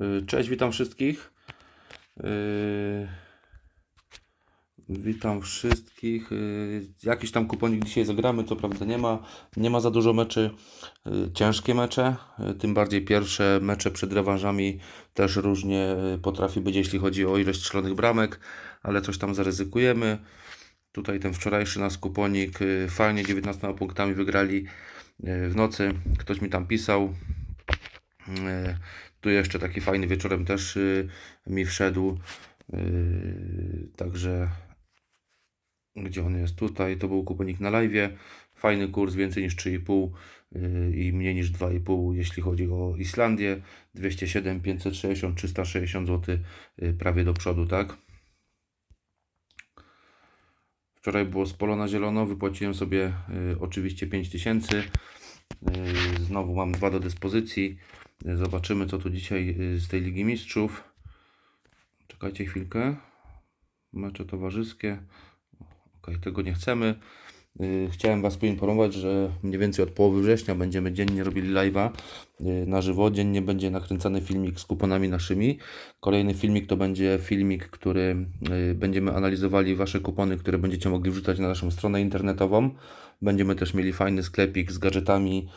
Y, Cześć, witam wszystkich. Y, Witam wszystkich. Y, Jakiś tam kuponik dzisiaj zagramy, co prawda nie ma. Nie ma za dużo meczy. Ciężkie mecze, tym bardziej pierwsze mecze przed rewanżami też różnie potrafi być, jeśli chodzi o ilość strzelonych bramek, ale coś tam zaryzykujemy. Tutaj ten wczorajszy nasz kuponik fajnie 19 punktami wygrali w nocy. Ktoś mi tam pisał. Tu jeszcze taki fajny wieczorem też y, mi wszedł. Y, Także gdzie on jest tutaj? To był kuponik na live. Fajny kurs, więcej niż 3,5 y, i mniej niż 2,5 jeśli chodzi o Islandię. 207, 560, 360 zł prawie do przodu, tak? Wczoraj było z polo na zielono, wypłaciłem sobie y, oczywiście 5000. Y, znowu mam dwa do dyspozycji. Zobaczymy co tu dzisiaj y, z tej Ligi Mistrzów. Czekajcie chwilkę. Mecze towarzyskie. Ok, tego nie chcemy. Y, Chciałem Was poinformować, że mniej więcej od połowy września będziemy dziennie robili live'a y, na żywo. Dziennie będzie nakręcany filmik z kuponami naszymi. Kolejny filmik to będzie filmik, który będziemy analizowali Wasze kupony, które będziecie mogli wrzucać na naszą stronę internetową. Będziemy też mieli fajny sklepik z gadżetami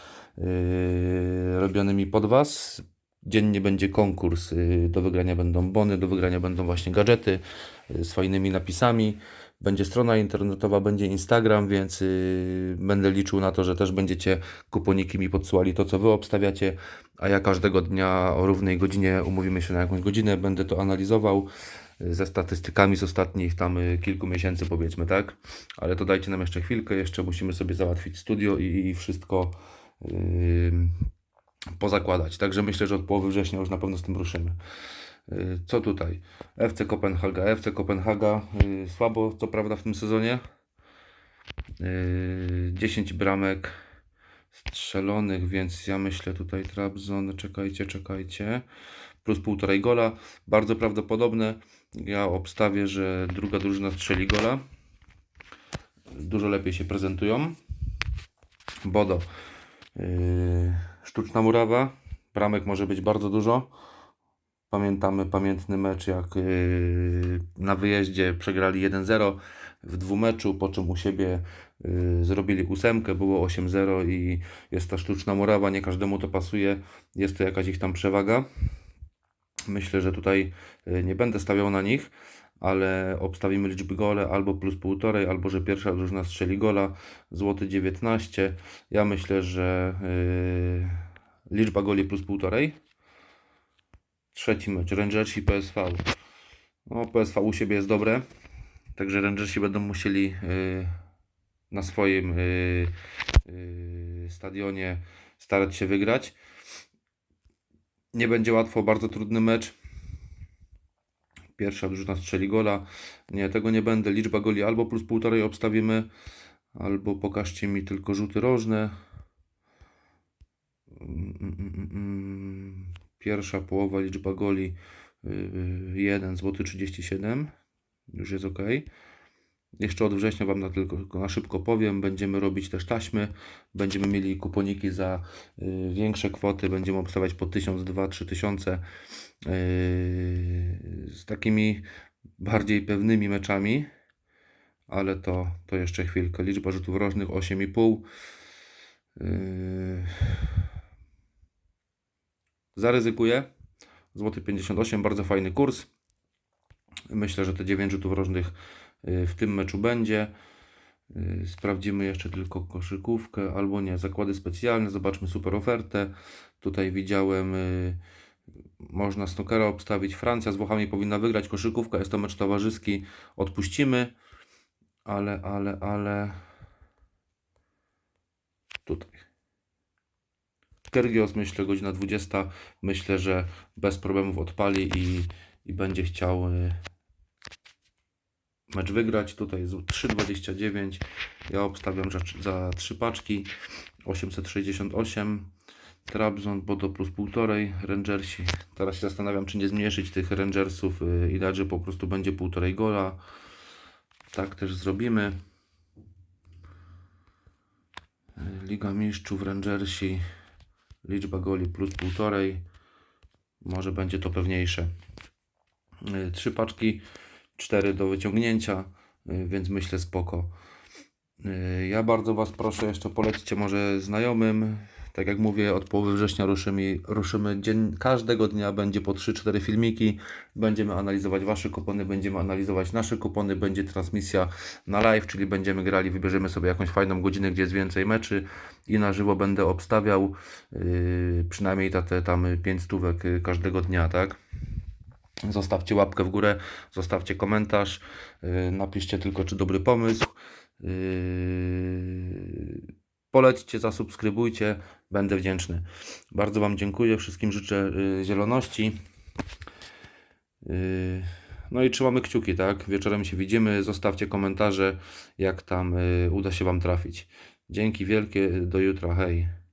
robionymi pod Was. Dziennie będzie konkurs. y, Do wygrania będą bony, do wygrania będą właśnie gadżety y, z fajnymi napisami. Będzie strona internetowa, będzie Instagram, więc będę liczył na to, że też będziecie kuponiki mi podsyłali to, co Wy obstawiacie, a ja każdego dnia o równej godzinie umówimy się na jakąś godzinę, będę to analizował ze statystykami z ostatnich tam kilku miesięcy powiedzmy, tak? Ale to dajcie nam jeszcze chwilkę, jeszcze musimy sobie załatwić studio i, i wszystko yy, pozakładać. Także myślę, że od połowy września już na pewno z tym ruszymy. Y, Co tutaj? FC Kopenhaga. FC Kopenhaga y, słabo, co prawda, w tym sezonie. Y, 10 bramek strzelonych, więc ja myślę tutaj Trabzon. Czekajcie, czekajcie. Plus półtorej gola. Bardzo prawdopodobne. Ja obstawię, że druga drużyna strzeli gola. Dużo lepiej się prezentują. Bodo. Yy, sztuczna murawa. Bramek może być bardzo dużo. Pamiętamy pamiętny mecz, jak yy, na wyjeździe przegrali 1-0 w dwumeczu, po czym u siebie yy, zrobili ósemkę, było 8-0 i jest ta sztuczna murawa, nie każdemu to pasuje, jest to jakaś ich tam przewaga. Myślę, że tutaj nie będę stawiał na nich, ale obstawimy liczby gole albo plus półtorej, albo że pierwsza drużyna strzeli gola, złoty 19. Ja myślę, że yy, liczba goli plus półtorej. Trzeci mecz, Rangersi PSV. No, PSV u siebie jest dobre, także Rangersi będą musieli yy, na swoim yy, yy, stadionie starać się wygrać. Nie będzie łatwo, bardzo trudny mecz. Pierwsza drużyna strzeli gola. Nie, tego nie będę. Liczba goli albo plus półtorej obstawimy, albo pokażcie mi tylko rzuty rożne. Pierwsza połowa liczba goli 1 zł 37. Już jest ok. Jeszcze od września Wam na tylko na szybko powiem. Będziemy robić też taśmy. Będziemy mieli kuponiki za y, większe kwoty. Będziemy obstawiać po 1000, 2, 3000 yy, z takimi bardziej pewnymi meczami. Ale to, to jeszcze chwilkę. Liczba rzutów rożnych 8,5. Yy, zaryzykuję. Złoty 58, bardzo fajny kurs. Myślę, że te 9 rzutów rożnych y, w tym meczu będzie. Y, Sprawdzimy jeszcze tylko koszykówkę, albo nie, zakłady specjalne. Zobaczmy super ofertę. Tutaj widziałem, y, można snookera obstawić. Francja z Włochami powinna wygrać koszykówka. Jest to mecz towarzyski. Odpuścimy, ale, ale, ale. Tutaj. Kergios, myślę, godzina 20. Myślę, że bez problemów odpali i, i będzie chciał y, mecz wygrać. Tutaj jest 3,29. Ja obstawiam za, za 3 paczki. 868. Trabzon, Bodo plus 1,5. Rangersi. Teraz się zastanawiam, czy nie zmniejszyć tych Rangersów y, i dać, że po prostu będzie 1,5 gola. Tak też zrobimy. Y, Liga Mistrzów, Rangersi. Liczba goli plus półtorej. Może będzie to pewniejsze. Y, Trzy paczki, cztery do wyciągnięcia, y, więc myślę spoko. Y, Ja bardzo Was proszę, jeszcze polećcie może znajomym. Tak jak mówię, od połowy września ruszymy, ruszymy dzień, każdego dnia będzie po 3-4 filmiki. Będziemy analizować Wasze kupony, będziemy analizować nasze kupony. Będzie transmisja na live, czyli będziemy grali, wybierzemy sobie jakąś fajną godzinę, gdzie jest więcej meczy i na żywo będę obstawiał yy, przynajmniej te, te tam 5 stówek y, każdego dnia, tak? Zostawcie łapkę w górę, zostawcie komentarz, yy, napiszcie tylko, czy dobry pomysł. Yy, Polećcie, zasubskrybujcie, będę wdzięczny. Bardzo Wam dziękuję, wszystkim życzę yy, zieloności. No i trzymamy kciuki, tak? Wieczorem się widzimy, zostawcie komentarze, jak tam uda się Wam trafić. Dzięki wielkie, do jutra, hej.